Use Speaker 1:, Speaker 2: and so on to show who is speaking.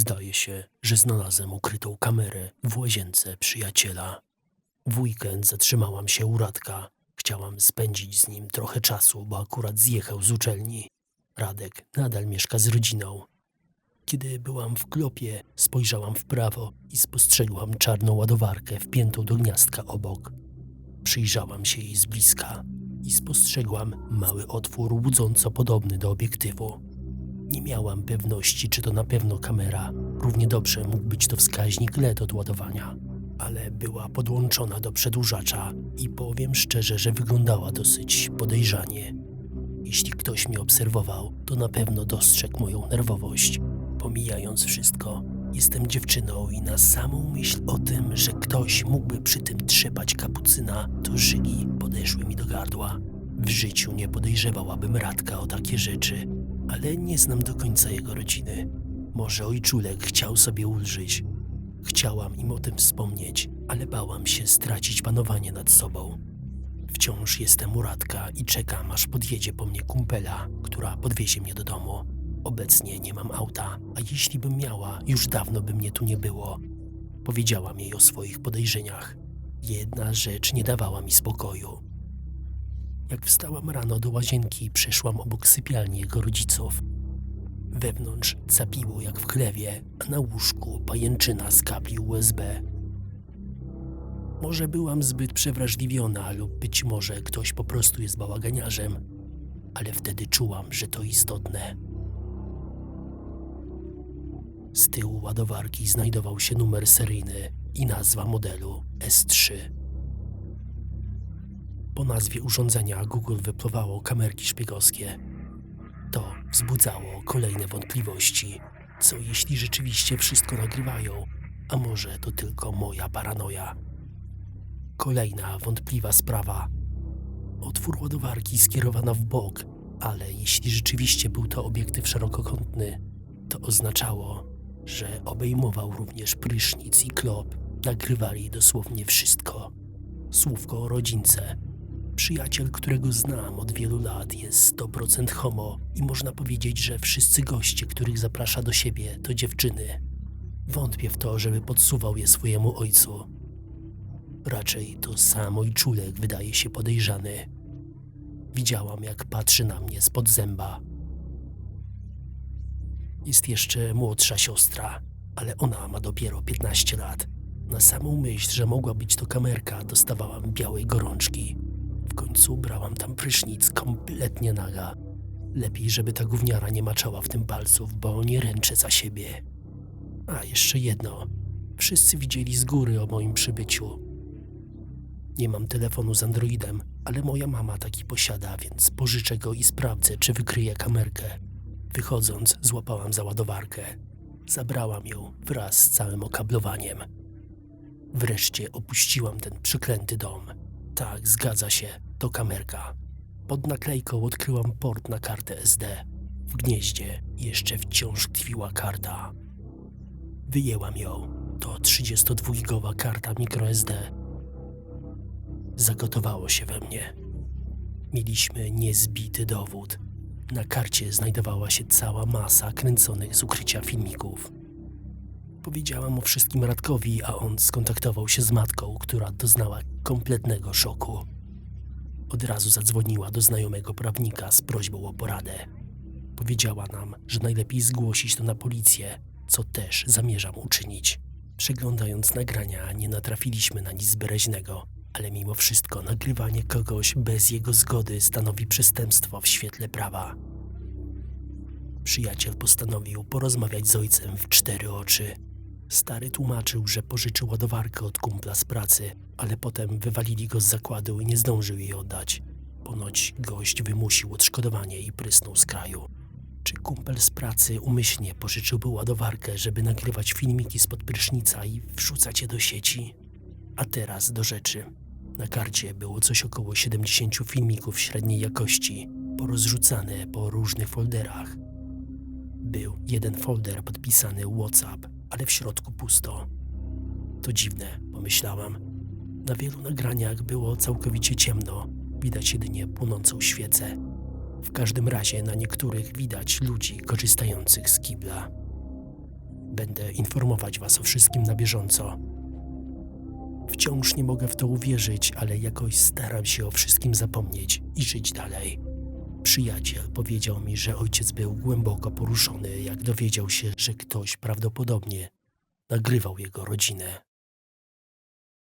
Speaker 1: Zdaje się, że znalazłem ukrytą kamerę w łazience przyjaciela. W weekend zatrzymałam się u Radka. Chciałam spędzić z nim trochę czasu, bo akurat zjechał z uczelni. Radek nadal mieszka z rodziną. Kiedy byłam w klopie, spojrzałam w prawo i spostrzegłam czarną ładowarkę wpiętą do gniazdka obok. Przyjrzałam się jej z bliska i spostrzegłam mały otwór łudząco podobny do obiektywu. Nie miałam pewności, czy to na pewno kamera. Równie dobrze mógł być to wskaźnik LED od ładowania, ale była podłączona do przedłużacza i powiem szczerze, że wyglądała dosyć podejrzanie. Jeśli ktoś mnie obserwował, to na pewno dostrzegł moją nerwowość. Pomijając wszystko, jestem dziewczyną i na samą myśl o tym, że ktoś mógłby przy tym trzepać kapucyna, to żygi podeszły mi do gardła. W życiu nie podejrzewałabym Radka o takie rzeczy, ale nie znam do końca jego rodziny. Może ojczulek chciał sobie ulżyć. Chciałam im o tym wspomnieć, ale bałam się stracić panowanie nad sobą. Wciąż jestem u Radka i czekam, aż podjedzie po mnie kumpela, która podwiezie mnie do domu. Obecnie nie mam auta, a jeśli bym miała, już dawno by mnie tu nie było. Powiedziałam jej o swoich podejrzeniach. Jedna rzecz nie dawała mi spokoju. Jak wstałam rano do łazienki, przeszłam obok sypialni jego rodziców. Wewnątrz zapiło jak w chlewie, a na łóżku pajęczyna z kabli USB. Może byłam zbyt przewrażliwiona lub być może ktoś po prostu jest bałaganiarzem, ale wtedy czułam, że to istotne. Z tyłu ładowarki znajdował się numer seryjny i nazwa modelu S3. Po nazwie urządzenia Google wypluwało kamerki szpiegowskie. To wzbudzało kolejne wątpliwości. Co jeśli rzeczywiście wszystko nagrywają, a może to tylko moja paranoja? Kolejna wątpliwa sprawa. Otwór ładowarki skierowano w bok, ale jeśli rzeczywiście był to obiektyw szerokokątny, to oznaczało, że obejmował również prysznic i klop. Nagrywali dosłownie wszystko. Słówko o rodzince. Przyjaciel, którego znam od wielu lat, jest 100% homo i można powiedzieć, że wszyscy goście, których zaprasza do siebie, to dziewczyny. Wątpię w to, żeby podsuwał je swojemu ojcu. Raczej to sam ojczulek wydaje się podejrzany. Widziałam, jak patrzy na mnie spod zęba. Jest jeszcze młodsza siostra, ale ona ma dopiero 15 lat. Na samą myśl, że mogła być to kamerka, dostawałam białej gorączki. W końcu brałam tam prysznic kompletnie naga. Lepiej, żeby ta gówniara nie maczała w tym palców, bo nie ręczę za siebie. A jeszcze jedno. Wszyscy widzieli z góry o moim przybyciu. Nie mam telefonu z Androidem, ale moja mama taki posiada, więc pożyczę go i sprawdzę, czy wykryje kamerkę. Wychodząc, złapałam za ładowarkę. Zabrałam ją wraz z całym okablowaniem. Wreszcie opuściłam ten przeklęty dom. Tak, zgadza się, to kamerka. Pod naklejką odkryłam port na kartę SD. W gnieździe jeszcze wciąż tkwiła karta. Wyjęłam ją. To 32-gigowa karta microSD. Zagotowało się we mnie. Mieliśmy niezbity dowód. Na karcie znajdowała się cała masa kręconych z ukrycia filmików. Powiedziałam o wszystkim Radkowi, a on skontaktował się z matką, która doznała kompletnego szoku. Od razu zadzwoniła do znajomego prawnika z prośbą o poradę. Powiedziała nam, że najlepiej zgłosić to na policję, co też zamierzam uczynić. Przeglądając nagrania, nie natrafiliśmy na nic bereźnego, ale mimo wszystko nagrywanie kogoś bez jego zgody stanowi przestępstwo w świetle prawa. Przyjaciel postanowił porozmawiać z ojcem w cztery oczy. Stary tłumaczył, że pożyczył ładowarkę od kumpla z pracy, ale potem wywalili go z zakładu i nie zdążył jej oddać. Ponoć gość wymusił odszkodowanie i prysnął z kraju. Czy kumpel z pracy umyślnie pożyczyłby ładowarkę, żeby nagrywać filmiki spod prysznica i wrzucać je do sieci? A teraz do rzeczy. Na karcie było coś około 70 filmików średniej jakości, porozrzucane po różnych folderach. Był jeden folder podpisany WhatsApp, ale w środku pusto. To dziwne, pomyślałam. Na wielu nagraniach było całkowicie ciemno, widać jedynie płonącą świecę. W każdym razie na niektórych widać ludzi korzystających z kibla. Będę informować was o wszystkim na bieżąco. Wciąż nie mogę w to uwierzyć, ale jakoś staram się o wszystkim zapomnieć i żyć dalej. Przyjaciel powiedział mi, że ojciec był głęboko poruszony, jak dowiedział się, że ktoś prawdopodobnie nagrywał jego rodzinę.